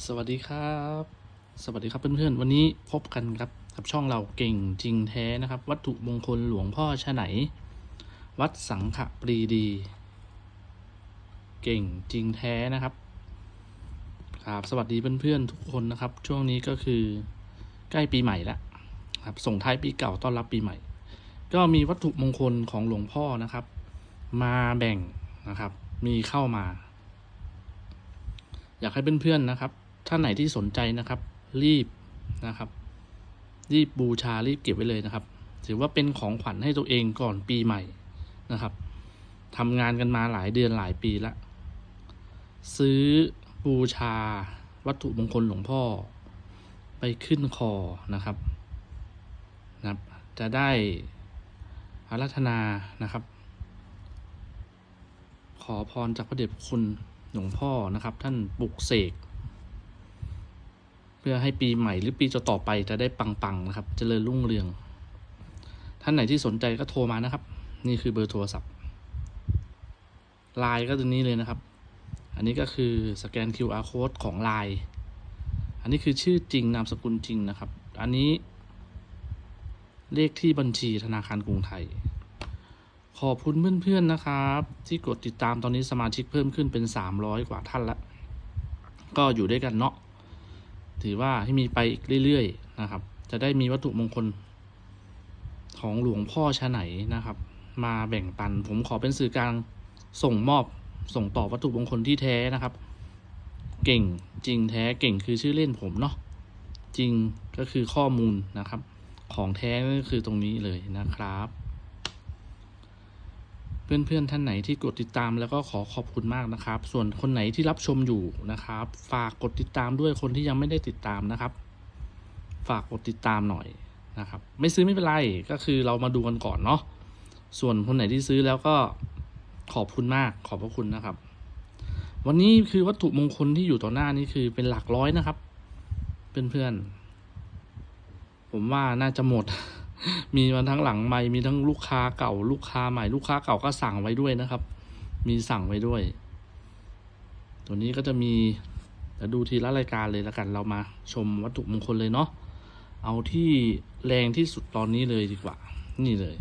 สวัสดีครับ สวัสดีครับเพื่อนๆ วันนี้พบกันครับกับช่องเราเก่งจริงแท้นะครับ วัตถุมงคลหลวงพ่อชะไหน วัดสังขปรีดี เก่งจริงแท้นะครับครับสวัสดีเพื่อนๆทุกคนนะครับ ช่วงนี้ก็คือใกล้ปีใหม่แล้วครับส่งท้ายปีเก่าต้อนรับปีใหม่ ก็มีวัตถุมงคลของหลวงพ่อนะครับ มาแบ่งนะครับ มีเข้ามา อยากให้เพื่อนๆนะครับ ท่านไหนที่สนใจนะครับ รีบนะครับ รีบบูชารีบเก็บไว้เลยนะครับ ถือว่าเป็นของขวัญให้ตัวเองก่อนปีใหม่นะครับทำงานกันมาหลายเดือนหลายปีละซื้อบูชาวัตถุมงคลหลวงพ่อ ไปขึ้นคอนะครับนะครับ จะได้อารัธนานะครับ ขอพรจากพระเดชคุณหลวงพ่อนะครับ ท่านปลุกเสก เพื่อให้ปีใหม่หรือปีต่อไปจะได้ปังๆนะครับเจริญรุ่งเรือง ท่านไหนที่สนใจก็โทรมานะครับ นี่คือเบอร์โทรศัพท์ไลน์ก็ตัวนี้เลยนะครับ อันนี้ก็คือสแกน QR code ของไลน์อันนี้คือชื่อจริงนามสกุลจริงนะครับ อันนี้ เลขที่บัญชีธนาคารกรุงไทย ขอบคุณเพื่อนๆนะครับ ที่กดติดตามตอนนี้สมาชิกเพิ่มขึ้นเป็น 300 กว่าท่านละ ก็อยู่ด้วยกันเนาะ ถือว่าให้มีไปอีกเรื่อยๆนะครับ จะได้มีวัตถุมงคล ของหลวงพ่อชะไหนนะครับ มาแบ่งปัน ผมขอเป็นสื่อกลางส่งมอบส่งต่อวัตถุมงคลที่แท้นะครับ เก่งจริงแท้เก่งคือชื่อเล่นผมเนาะจริงก็คือข้อมูลนะครับ ของแท้ก็คือตรงนี้เลยนะครับ เพื่อนๆท่านไหนที่กดติดตามแล้วก็ขอขอบคุณมากนะครับ ส่วนคนไหนที่รับชมอยู่นะครับ ฝากกดติดตามด้วยคนที่ยังไม่ได้ติดตามนะครับ ฝากกดติดตามหน่อยนะครับ ไม่ซื้อไม่เป็นไรก็คือเรามาดูกันก่อนเนาะส่วนคนไหนที่ซื้อแล้วก็ขอบคุณมากขอบพระคุณนะครับ วันนี้คือวัตถุมงคลที่อยู่ต่อหน้านี้คือเป็นหลักร้อยนะครับเพื่อนๆผมว่าน่าจะหมด มีมาทั้งหลังไม่มีทั้งลูกค้าเก่า ลูกค้าใหม่ ลูกค้าเก่าก็สั่งไว้ด้วยนะครับ มีสั่งไว้ด้วย ตัวนี้ก็จะมีเดี๋ยวดูทีละรายการเลยแล้วกันเรามาชมวัตถุมงคลเลยเนาะเอาที่แรงที่สุดตอนนี้เลยดีกว่า นี่เลย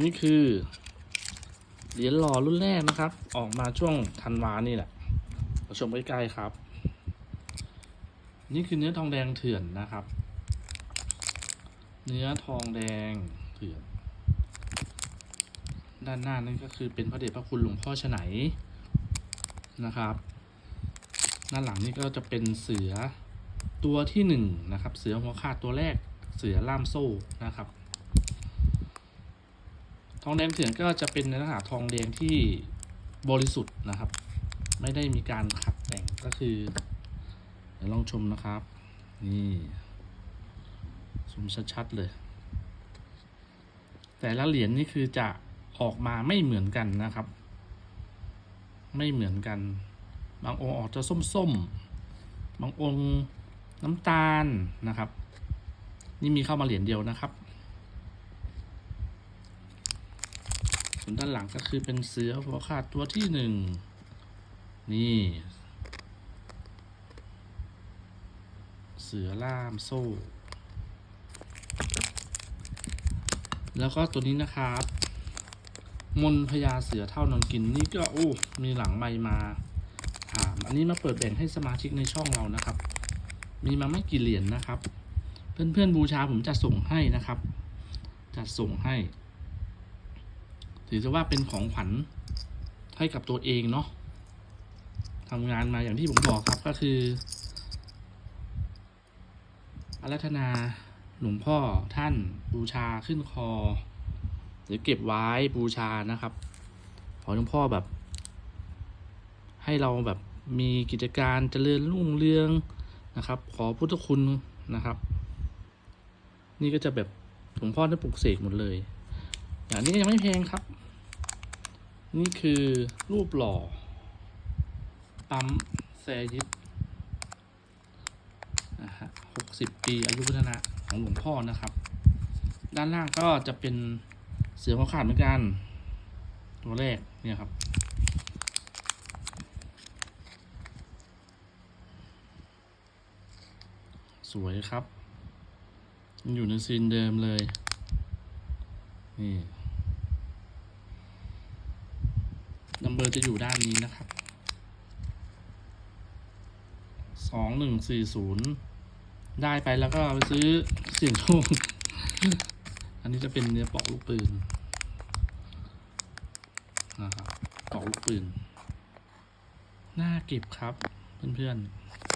นี่คือเหรียญหล่อรุ่นแรกนะครับ ออกมาช่วงธันวานี่แหละมาชมใกล้ๆครับ นี่คือเนื้อทองแดงเถื่อนนะครับ เนื้อทองแดงเถื่อนด้านหน้านั่นก็คือเป็นพระเดชพระคุณหลวงพ่อฉไหนนะครับ ด้านหลังนี่ก็จะเป็นเสือตัวที่หนึ่งนะครับ เสือหัวขาดตัวแรก เสือล่ามโซ่นะครับ ทองแดงเถื่อนก็จะเป็นในลักษณะทองแดงที่บริสุทธิ์นะครับ ไม่ได้มีการขัดแต่งก็คือ เดี๋ยวลองชมนะครับ นี่ ซูมชัดๆเลย แต่ละเหรียญนี่คือจะออกมาไม่เหมือนกันนะครับ ไม่เหมือนกัน บางองค์ออกจะส้มๆ บางองค์น้ำตาลนะครับ นี่มีเข้ามาเหรียญเดียวนะครับส่วนด้านหลังก็คือเป็นเสือหัวขาดตัวที่หนึ่งนี่เสือล่ามโซ่ แล้วก็ตัวนี้นะครับมนพญาเสือเท่านอนกินนี่ก็โอ้ มีหลังไมมาถาม อันนี้มาเปิดแบ่งให้สมาชิกในช่องเรานะครับ มีมาไม่กี่เหรียญนะครับ เพื่อนๆบูชาผมจะส่งให้นะครับจะส่งให้ ถือจะว่าเป็นของขวัญให้กับตัวเองเนาะทำงานมาอย่างที่ผมบอกครับก็คืออารัธนา หลวงพ่อท่านบูชาขึ้นคอ หรือเก็บไว้บูชานะครับ ขอหลวงพ่อแบบ ให้เราแบบมีกิจการเจริญรุ่งเรืองนะครับ ขอพุทธคุณนะครับ นี่ก็จะแบบหลวงพ่อได้ปลุกเสกหมดเลยอย่างนี้ยังไม่แพงครับ นี่คือรูปหล่อปั๊มแซยิดนะฮะหกสิบปีอายุพัฒนะ ของหลวงพ่อนะครับ ด้านล่างก็จะเป็นเสือข้อขาดเหมือนกัน ตัวแรกเนี่ยครับ สวยครับยังอยู่ในซีนเดิมเลย นี่นัมเบอร์จะอยู่ด้านนี้นะครับ สองหนึ่งสี่ศูนย์ได้ไปแล้วก็ไปซื้อ สียงโชคอันนี้จะเป็นเนื้อปอกลูกปืนนะครับปอกลูกปืนน่าเก็บครับเพื่อน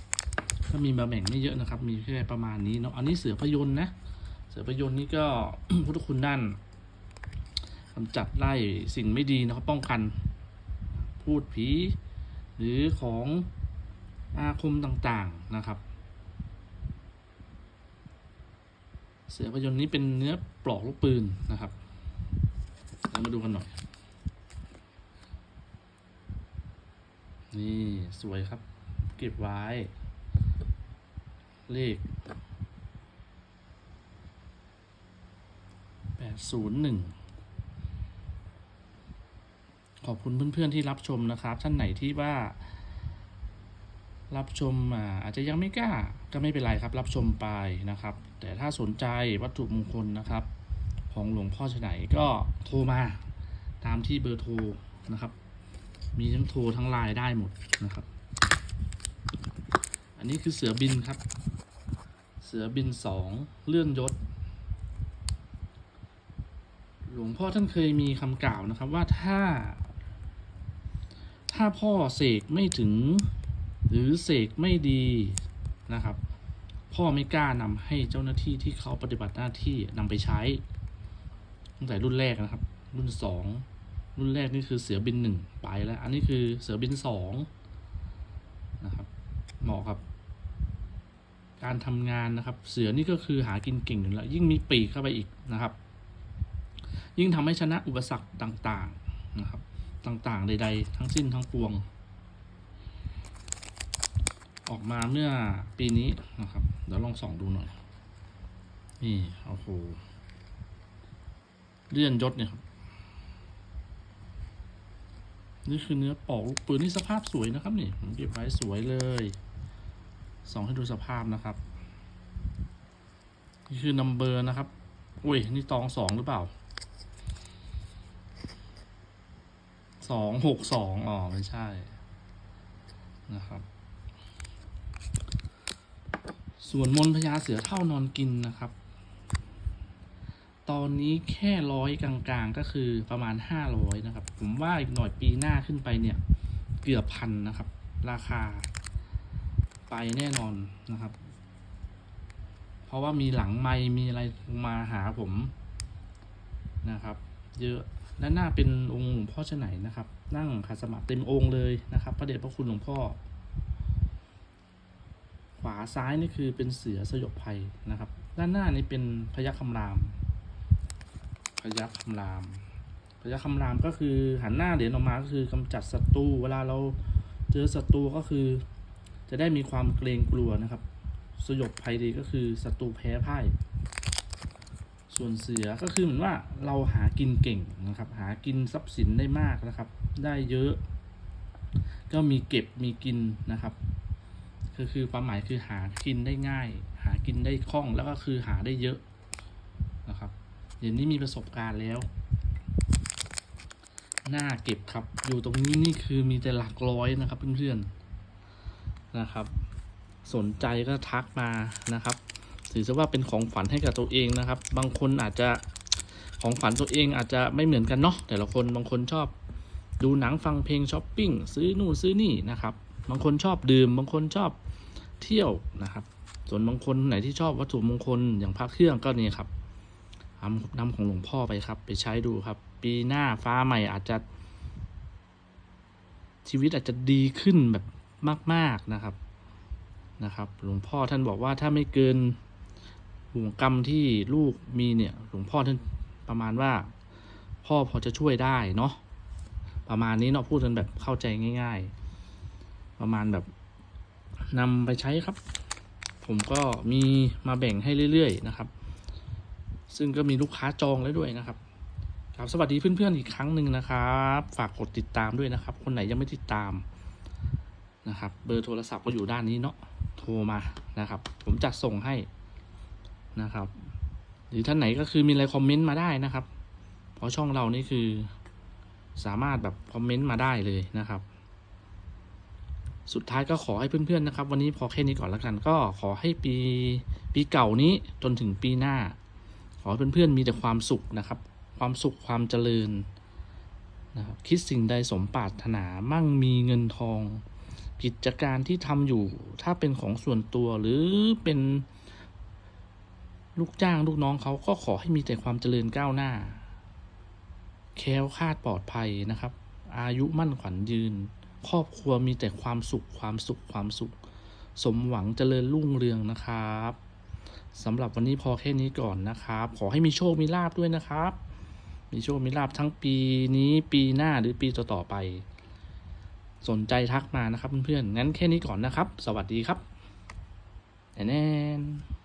ๆ ก็มีมาแบ่งไม่เยอะนะครับ มีแค่ประมาณนี้เนาะ อันนี้เสือพยนต์นะ เสือพยนต์นี่ก็พุทธคุณด้านกำจัดไล่สิ่งไม่ดีนะครับ ป้องกัน พูดผี หรือของอาคมต่างๆนะครับ เสือพยนต์นี้เป็นเนื้อปลอกลูกปืนนะครับเรามาดูกันหน่อย นี่สวยครับ เก็บไว้ เลขแปดศูนย์หนึ่งขอบคุณเพื่อนๆที่รับชมนะครับ ท่านไหนที่ว่า รับชมอาอาจจะยังไม่กล้าก็ไม่เป็นไรครับ รับชมไปนะครับ แต่ถ้าสนใจวัตถุมงคลนะครับ ของหลวงพ่อชไหนก็โทรมาตามที่เบอร์โทรนะครับ มีทั้งโทรทั้งไลน์ได้หมดนะครับ อันนี้คือเสือบินครับ เสือบินสองเลื่อนยศ หลวงพ่อท่านเคยมีคำกล่าวนะครับว่าถ้า ถ้าพ่อเสกไม่ถึง หรือเสกไม่ดีนะครับ พ่อไม่กล้านำให้เจ้าหน้าที่ที่เขาปฏิบัติหน้าที่นำไปใช้ ตั้งแต่รุ่นแรกนะครับ รุ่นสองรุ่นแรกนี่คือเสือบินหนึ่งไปแล้ว อันนี้คือเสือบินสองนะครับเหมาะกับการทำงานนะครับ เสือนี่ก็คือหากินเก่งอยู่แล้วยิ่งมีปีกเข้าไปอีกนะครับ ยิ่งทำให้ชนะอุปสรรคต่างๆนะครับ ต่างๆ ใด ๆ ทั้งสิ้นทั้งปวง ออกมาเมื่อปีนี้นะครับ เดี๋ยวลองส่องดูหน่อย นี่โอ้โหเลื่อนยศเนี่ยครับ นี่คือเนื้อปอกลูกปืนนี่สภาพสวยนะครับนี่ผมเก็บไว้สวยเลยส่องให้ดูสภาพนะครับ นี่คือนัมเบอร์นะครับ อุ้ย นี่ตองสองหรือเปล่าสองหกสองอ๋อ ไม่ใช่นะครับ ส่วนมนพญาเสือเท่านอนกินนะครับ ตอนนี้แค่ร้อยกลางๆก็คือประมาณห้าร้อยนะครับ ผมว่าอีกหน่อยปีหน้าขึ้นไปเนี่ย เกือบพันนะครับ ราคา ไปแน่นอนนะครับ เพราะว่ามีหลังไม้มีอะไรมาหาผมนะครับ เยอะด้านหน้าเป็นองค์หลวงพ่อเช่นไหนนะครับ นั่งขัดสมาธิเต็มองค์เลยนะครับ พระเดชพระคุณหลวงพ่อ ขวาซ้ายนี่คือเป็นเสือสยบภัยนะครับ ด้านหน้านี่เป็นพยัคฆ์คำราม พยัคฆ์คำราม พยัคฆ์คำรามก็คือหันหน้าเหรียญออกมาก็คือกำจัดศัตรูเวลาเราเจอศัตรูก็คือ จะได้มีความเกรงกลัวนะครับ สยบภัยดีก็คือศัตรูแพ้พ่าย ส่วนเสือก็คือเหมือนว่าเราหากินเก่งนะครับ หากินทรัพย์สินได้มากนะครับ ได้เยอะ ก็มีเก็บมีกินนะครับ ก็คือความหมายคือหากินได้ง่าย หากินได้คล่องแล้วก็คือหาได้เยอะนะครับเดี๋ยวนี้มีประสบการณ์แล้วน่าเก็บครับ อยู่ตรงนี้นี่คือมีแต่หลักร้อยนะครับ เพื่อนๆนะครับ สนใจก็ทักมานะครับ ถือซะว่าเป็นของฝันให้กับตัวเองนะครับ บางคนอาจจะของฝันตัวเองอาจจะไม่เหมือนกันเนาะแต่ละคนบางคนชอบดูหนังฟังเพลงช้อปปิ้งซื้อนู่นซื้อนี่นะครับ บางคนชอบดื่ม บางคนชอบเที่ยวนะครับ ส่วนบางคนไหนที่ชอบวัตถุมงคลอย่างพระเครื่องก็นี่ครับนำนำของหลวงพ่อไปครับ ไปใช้ดูครับ ปีหน้าฟ้าใหม่อาจจะ ชีวิตอาจจะดีขึ้นแบบมาก ๆนะครับนะครับ หลวงพ่อท่านบอกว่าถ้าไม่เกินห่วงกรรมที่ลูกมีเนี่ย หลวงพ่อท่านประมาณว่า พ่อพอจะช่วยได้เนาะประมาณนี้เนาะพูดกันแบบเข้าใจง่าย ๆ ประมาณแบบนำไปใช้ครับ ผมก็มีมาแบ่งให้เรื่อยๆนะครับ ซึ่งก็มีลูกค้าจองแล้วด้วยนะครับครับสวัสดีเพื่อนๆอีกครั้งหนึ่งนะครับ ฝากกดติดตามด้วยนะครับ คนไหนยังไม่ติดตามนะครับ เบอร์โทรศัพท์ก็อยู่ด้านนี้เนาะโทรมานะครับ ผมจัดส่งให้นะครับ หรือท่านไหนก็คือมีอะไรคอมเมนต์มาได้นะครับ เพราะช่องเรานี่คือสามารถแบบคอมเมนต์มาได้เลยนะครับ สุดท้ายก็ขอให้เพื่อนๆนะครับ วันนี้พอแค่นี้ก่อนแล้วกัน ก็ขอให้ปีปีเก่านี้จนถึงปีหน้า ขอให้เพื่อนๆมีแต่ความสุขนะครับ ความสุขความเจริญนะครับคิดสิ่งใดสมปรารถนามั่งมีเงินทอง กิจการที่ทำอยู่ ถ้าเป็นของส่วนตัวหรือเป็นลูกจ้างลูกน้องเขาก็ขอให้มีแต่ความเจริญก้าวหน้า แค้วคาดปลอดภัยนะครับ อายุมั่นขวัญยืน ครอบครัวมีแต่ความสุขความสุขความสุข สมหวังเจริญรุ่งเรืองนะครับสำหรับวันนี้พอแค่นี้ก่อนนะครับ ขอให้มีโชคมีลาบด้วยนะครับ มีโชคมีลาบทั้งปีนี้ปีหน้าหรือปีต่อๆไป สนใจทักมานะครับเพื่อนๆงั้นแค่นี้ก่อนนะครับ สวัสดีครับแอนแอน